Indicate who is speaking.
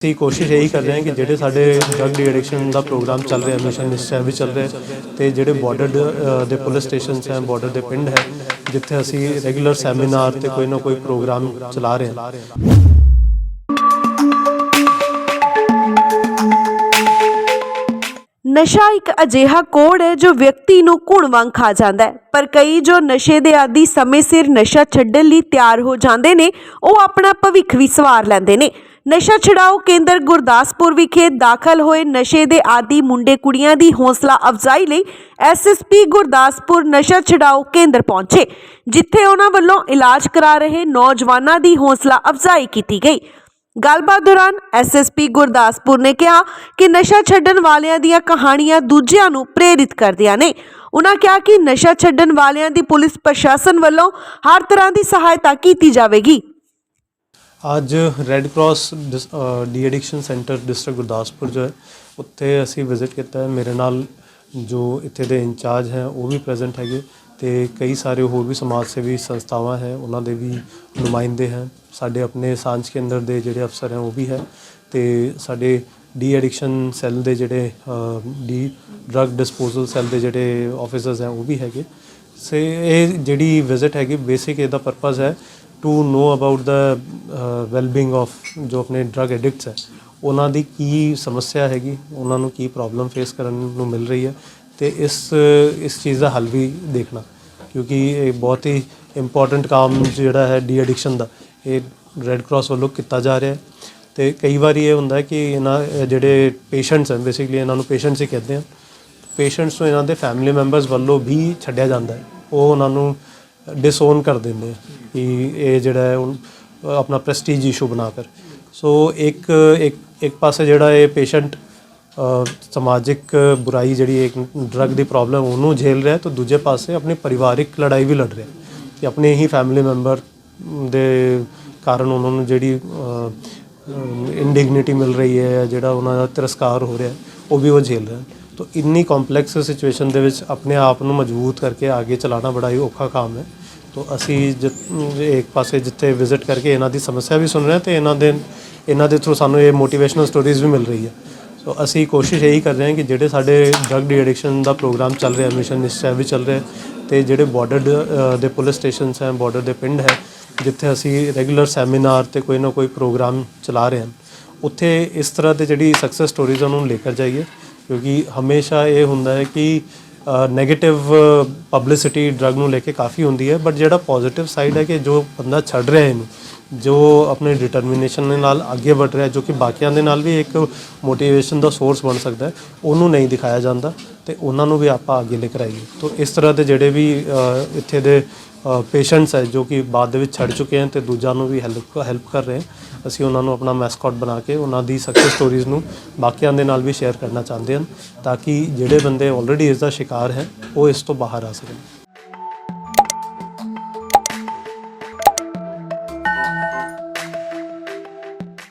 Speaker 1: ਅਸੀਂ ਕੋਸ਼ਿਸ਼ ਇਹੀ ਕਰ ਰਹੇ ਹਾਂ ਕਿ ਜਿਹੜੇ ਸਾਡੇ ਡਰਗ ਡੀ ਦਾ ਪ੍ਰੋਗਰਾਮ ਚੱਲ ਰਿਹਾ, ਮਿਸ਼ਨ ਨਿਸ਼ਚੈ ਵੀ ਚੱਲ ਰਿਹਾ, ਤੇ ਜਿਹੜੇ ਬਾਰਡਰ ਦੇ ਪੁਲਿਸ ਸਟੇਸ਼ਨਸ ਹੈ ਬਾਰਡਰ ਦੇ ਪਿੰਡ ਹੈ, ਜਿੱਥੇ ਅਸੀਂ ਰੈਗੂਲਰ ਸੈਮੀਨਾਰ ਤੇ ਕੋਈ ਨਾ ਕੋਈ ਪ੍ਰੋਗਰਾਮ ਚਲਾ ਰਹੇ ਹਾਂ।
Speaker 2: ਨਸ਼ਾ ਇੱਕ ਅਜਿਹਾ ਕੋੜ ਹੈ ਜੋ ਵਿਅਕਤੀ ਨੂੰ ਘੁਣ ਵਾਂਗ ਖਾ ਜਾਂਦਾ ਹੈ, ਪਰ ਕਈ ਜੋ ਨਸ਼ੇ ਦੇ ਆਦੀ ਸਮੇਂ ਸਿਰ ਨਸ਼ਾ ਛੱਡਣ ਲਈ ਤਿਆਰ ਹੋ ਜਾਂਦੇ ਨੇ, ਉਹ ਆਪਣਾ ਭਵਿੱਖ ਵੀ ਸਵਾਰ ਲੈਂਦੇ ਨੇ। ਨਸ਼ਾ ਛਡਾਓ ਕੇਂਦਰ ਗੁਰਦਾਸਪੁਰ ਵਿਖੇ ਦਾਖਲ ਹੋਏ ਨਸ਼ੇ ਦੇ ਆਦੀ ਮੁੰਡੇ ਕੁੜੀਆਂ ਦੀ ਹੌਸਲਾ ਅਫਜ਼ਾਈ ਲਈ ਐਸਐਸਪੀ ਗੁਰਦਾਸਪੁਰ ਨਸ਼ਾ ਛਡਾਓ ਕੇਂਦਰ ਪਹੁੰਚੇ, ਜਿੱਥੇ ਉਹਨਾਂ ਵੱਲੋਂ ਇਲਾਜ ਕਰਾ ਰਹੇ ਨੌਜਵਾਨਾਂ ਦੀ ਹੌਸਲਾ ਅਫਜ਼ਾਈ ਕੀਤੀ ਗਈ। ਗੱਲਬਾਤ ਦੌਰਾਨ ਐਸਐਸਪੀ ਗੁਰਦਾਸਪੁਰ ਨੇ ਕਿਹਾ ਕਿ ਨਸ਼ਾ ਛੱਡਣ ਵਾਲਿਆਂ ਦੀਆਂ ਕਹਾਣੀਆਂ ਦੂਜਿਆਂ ਨੂੰ ਪ੍ਰੇਰਿਤ ਕਰਦੀਆਂ ਨੇ। ਉਹਨਾਂ ਕਿਹਾ ਕਿ ਨਸ਼ਾ ਛੱਡਣ ਵਾਲਿਆਂ ਦੀ ਪੁਲਿਸ ਪ੍ਰਸ਼ਾਸਨ ਵੱਲੋਂ ਹਰ ਤਰ੍ਹਾਂ ਦੀ ਸਹਾਇਤਾ ਕੀਤੀ ਜਾਵੇਗੀ।
Speaker 1: ਅੱਜ red cross de addiction centre district Gurdaspur ਜੋ ਹੈ, ਉੱਥੇ ਅਸੀਂ ਵਿਜ਼ਿਟ ਕੀਤਾ ਹੈ। ਮੇਰੇ ਨਾਲ ਜੋ ਇੱਥੇ ਦੇ ਇੰਚਾਰਜ ਹੈ, ਉਹ ਵੀ ਪ੍ਰੈਜ਼ੈਂਟ ਹੈਗੇ ਤੇ ਕਈ ਸਾਰੇ ਹੋਰ ਵੀ ਸਮਾਜ ਸੇਵੀ ਸੰਸਥਾਵਾਂ ਹੈ, ਉਹਨਾਂ ਦੇ ਵੀ ਨੁਮਾਇੰਦੇ ਹੈ। ਸਾਡੇ ਆਪਣੇ ਸਾਂਝ ਕੇਂਦਰ ਦੇ ਜਿਹੜੇ ਅਫਸਰ ਹੈ, ਉਹ ਵੀ ਹੈ ਤੇ ਸਾਡੇ ਡੀ ਐਡਿਕਸ਼ਨ ਸੈੱਲ ਦੇ ਜਿਹੜੇ ਡੀ ਡਰੱਗ ਡਿਸਪੋਜ਼ਲ ਸੈੱਲ ਦੇ ਜਿਹੜੇ ਆਫੀਸਰਸ ਹੈ, ਉਹ ਵੀ ਹੈਗੇ। ਸੇ, ਇਹ ਜਿਹੜੀ ਵਿਜ਼ਿਟ ਹੈਗੀ ਬੇਸਿਕ ਇਹਦਾ ਪਰਪਸ ਹੈ to know about the wellbeing of ਜੋ ਆਪਣੇ ਡਰਗ ਐਡਿਕਟਸ ਹੈ ਉਹਨਾਂ ਦੀ ਕੀ ਸਮੱਸਿਆ ਹੈਗੀ ਉਹਨਾਂ ਨੂੰ ਕੀ ਪ੍ਰੋਬਲਮ ਫੇਸ ਕਰਨ ਨੂੰ ਮਿਲ ਰਹੀ ਹੈ ਤੇ ਇਸ ਇਸ ਚੀਜ਼ ਦਾ ਹੱਲ ਵੀ ਦੇਖਣਾ ਕਿਉਂਕਿ ਇਹ ਬਹੁਤ ਹੀ ਇੰਪੋਰਟੈਂਟ ਕੰਮ ਜਿਹੜਾ ਹੈ ਡੀ ਐਡਿਕਸ਼ਨ ਦਾ ਇਹ ਰੈੱਡ ਕਰਾਸ ਵੱਲੋਂ ਕੀਤਾ ਜਾ ਰਿਹਾ ਹੈ ਤੇ ਕਈ ਵਾਰੀ ਇਹ ਹੁੰਦਾ ਕਿ ਇਹਨਾਂ ਜਿਹੜੇ ਪੇਸ਼ੈਂਟਸ ਹਨ ਬੇਸਿਕਲੀ ਇਹਨਾਂ ਨੂੰ ਪੇਸ਼ੈਂਟਸ ਹੀ ਕਹਿੰਦੇ ਆ ਪੇਸ਼ੈਂਟਸ ਨੂੰ ਇਹਨਾਂ ਦੇ ਫੈਮਿਲੀ ਮੈਂਬਰਸ ਵੱਲੋਂ ਵੀ ਛੱਡਿਆ ਜਾਂਦਾ ਹੈ ਉਹ ਉਹਨਾਂ ਨੂੰ ਡਿਸਓਨ ਕਰ ਦਿੰਦੇ ਆ ਕਿ ਇਹ ਜਿਹੜਾ ਹੈ ਉਹ ਆਪਣਾ ਪ੍ਰੈਸਟੀਜ ਇਸ਼ੂ ਬਣਾ ਕਰ ਸੋ ਇੱਕ ਇੱਕ ਇੱਕ ਪਾਸੇ ਜਿਹੜਾ ਇਹ ਪੇਸ਼ੈਂਟ ਸਮਾਜਿਕ ਬੁਰਾਈ ਜਿਹੜੀ ਇੱਕ ਡਰਗ ਦੀ ਪ੍ਰੋਬਲਮ ਉਹਨੂੰ ਝੇਲ ਰਿਹਾ ਹੈ ਤਾਂ ਦੂਜੇ ਪਾਸੇ ਆਪਣੀ ਪਰਿਵਾਰਿਕ ਲੜਾਈ ਵੀ ਲੜ ਰਿਹਾ। ਹੈ ਕਿ ਆਪਣੇ ਹੀ ਫੈਮਿਲੀ ਮੈਂਬਰ ਦੇ ਕਾਰਨ ਉਹਨਾਂ ਨੂੰ ਜਿਹੜੀ ਇਨਡਿਗਨਿਟੀ ਮਿਲ ਰਹੀ ਹੈ ਜਿਹੜਾ ਉਹਨਾਂ ਦਾ ਤਿਰਸਕਾਰ ਹੋ ਰਿਹਾ, ਉਹ ਵੀ ਉਹ ਝੇਲ ਰਿਹਾ। ਤਾਂ ਇੰਨੀ ਕੰਪਲੈਕਸ ਸਿਚੁਏਸ਼ਨ ਦੇ ਵਿੱਚ ਆਪਣੇ ਆਪ ਨੂੰ ਮਜ਼ਬੂਤ ਕਰਕੇ ਅੱਗੇ ਚਲਾਉਣਾ ਬੜਾ ਹੀ ਔਖਾ ਕੰਮ ਹੈ। ਤਾਂ ਅਸੀਂ ਜਿ- ਇੱਕ ਪਾਸੇ ਜਿੱਥੇ ਵਿਜ਼ਿਟ ਕਰਕੇ ਇਹਨਾਂ ਦੀ ਸਮੱਸਿਆ ਵੀ ਸੁਣ ਰਹੇ ਹਾਂ ਤੇ ਇਹਨਾਂ ਦੇ ਇਹਨਾਂ ਦੇ ਥਰੂ ਸਾਨੂੰ ਇਹ ਮੋਟੀਵੇਸ਼ਨਲ ਸਟੋਰੀਜ਼ ਵੀ ਮਿਲ ਰਹੀ ਹੈ। ਸੋ ਅਸੀਂ ਕੋਸ਼ਿਸ਼ ਇਹੀ ਕਰ ਰਹੇ ਹਾਂ ਕਿ ਜਿਹੜੇ ਸਾਡੇ ਡਰਗ ਡੀ ਐਡਿਕਸ਼ਨ ਦਾ ਪ੍ਰੋਗਰਾਮ ਚੱਲ ਰਿਹਾ ਮਿਸ਼ਨ ਨਿਸ਼ਚੈ ਵੀ ਚੱਲ ਰਿਹਾ ਤੇ ਜਿਹੜੇ ਬਾਰਡਰ ਦੇ ਪੁਲਿਸ ਸਟੇਸ਼ਨਸ ਹੈ ਬਾਰਡਰ ਦੇ ਪਿੰਡ ਹੈ, ਜਿੱਥੇ ਅਸੀਂ ਰੈਗੂਲਰ ਸੈਮੀਨਾਰ ਤੇ ਕੋਈ ਨਾ ਕੋਈ ਪ੍ਰੋਗਰਾਮ ਚਲਾ ਰਹੇ ਹਾਂ, ਉੱਥੇ ਇਸ ਤਰ੍ਹਾਂ ਦੇ ਜਿਹੜੀ ਸਕਸੈਸ ਸਟੋਰੀਜ਼ ਉਹਨਾਂ ਨੂੰ ਲੈ ਕੇ ਜਾਈਏ, ਕਿਉਂਕਿ ਹਮੇਸ਼ਾ ਇਹ ਹੁੰਦਾ ਹੈ ਕਿ 네ਗੇਟਿਵ ਪਬਲਿਸਿਟੀ ਡਰਗ ਨੂੰ ਲੈ ਕੇ ਕਾਫੀ ਹੁੰਦੀ ਹੈ ਬਟ ਜਿਹੜਾ ਪੋਜ਼ਿਟਿਵ ਸਾਈਡ ਹੈ ਕਿ ਜੋ ਬੰਦਾ ਛੱਡ ਰਿਹਾ ਇਹਨੂੰ ਜੋ ਆਪਣੇ ਡਿਟਰਮੀਨੇਸ਼ਨ ਦੇ ਨਾਲ ਅੱਗੇ ਵੱਧ ਰਿਹਾ ਜੋ ਕਿ ਬਾਕੀਆਂ ਦੇ ਨਾਲ ਵੀ ਇੱਕ ਮੋਟੀਵੇਸ਼ਨ ਦਾ ਸੋਰਸ ਬਣ ਸਕਦਾ ਹੈ ਉਹਨੂੰ ਨਹੀਂ ਦਿਖਾਇਆ ਜਾਂਦਾ ਤੇ ਉਹਨਾਂ ਨੂੰ ਵੀ ਆਪਾਂ ਅੱਗੇ ਲੈ ਕੇ ਆਈਏ। ਤਾਂ ਇਸ ਤਰ੍ਹਾਂ ਦੇ ਜਿਹੜੇ ਵੀ ਅ, ਇੱਥੇ ਦੇ ਪੇਸ਼ੈਂਟਸ ਹੈ ਜੋ ਕਿ ਬਾਅਦ ਦੇ ਵਿੱਚ ਛੱਡ ਚੁੱਕੇ ਹਨ ਤੇ ਦੂਜਿਆਂ ਨੂੰ ਵੀ ਹੈਲਪ ਹੈਲਪ ਕਰ ਰਹੇ ਹਾਂ ਅਸੀਂ ਉਹਨਾਂ ਨੂੰ ਆਪਣਾ ਮੈਸਕਟ ਬਣਾ ਕੇ ਉਹਨਾਂ ਦੀ ਸਕਸੈਸ ਸਟੋਰੀਜ਼ ਨੂੰ ਬਾਕੀਆਂ ਦੇ ਨਾਲ ਵੀ ਸ਼ੇਅਰ ਕਰਨਾ ਚਾਹੁੰਦੇ ਹਨ ਤਾਂ ਕਿ ਜਿਹੜੇ ਬੰਦੇ ਆਲਰੇਡੀ ਇਸ ਦਾ ਸ਼ਿਕਾਰ ਹੈ ਉਹ ਇਸ ਤੋਂ ਬਾਹਰ ਆ ਸਕਣ।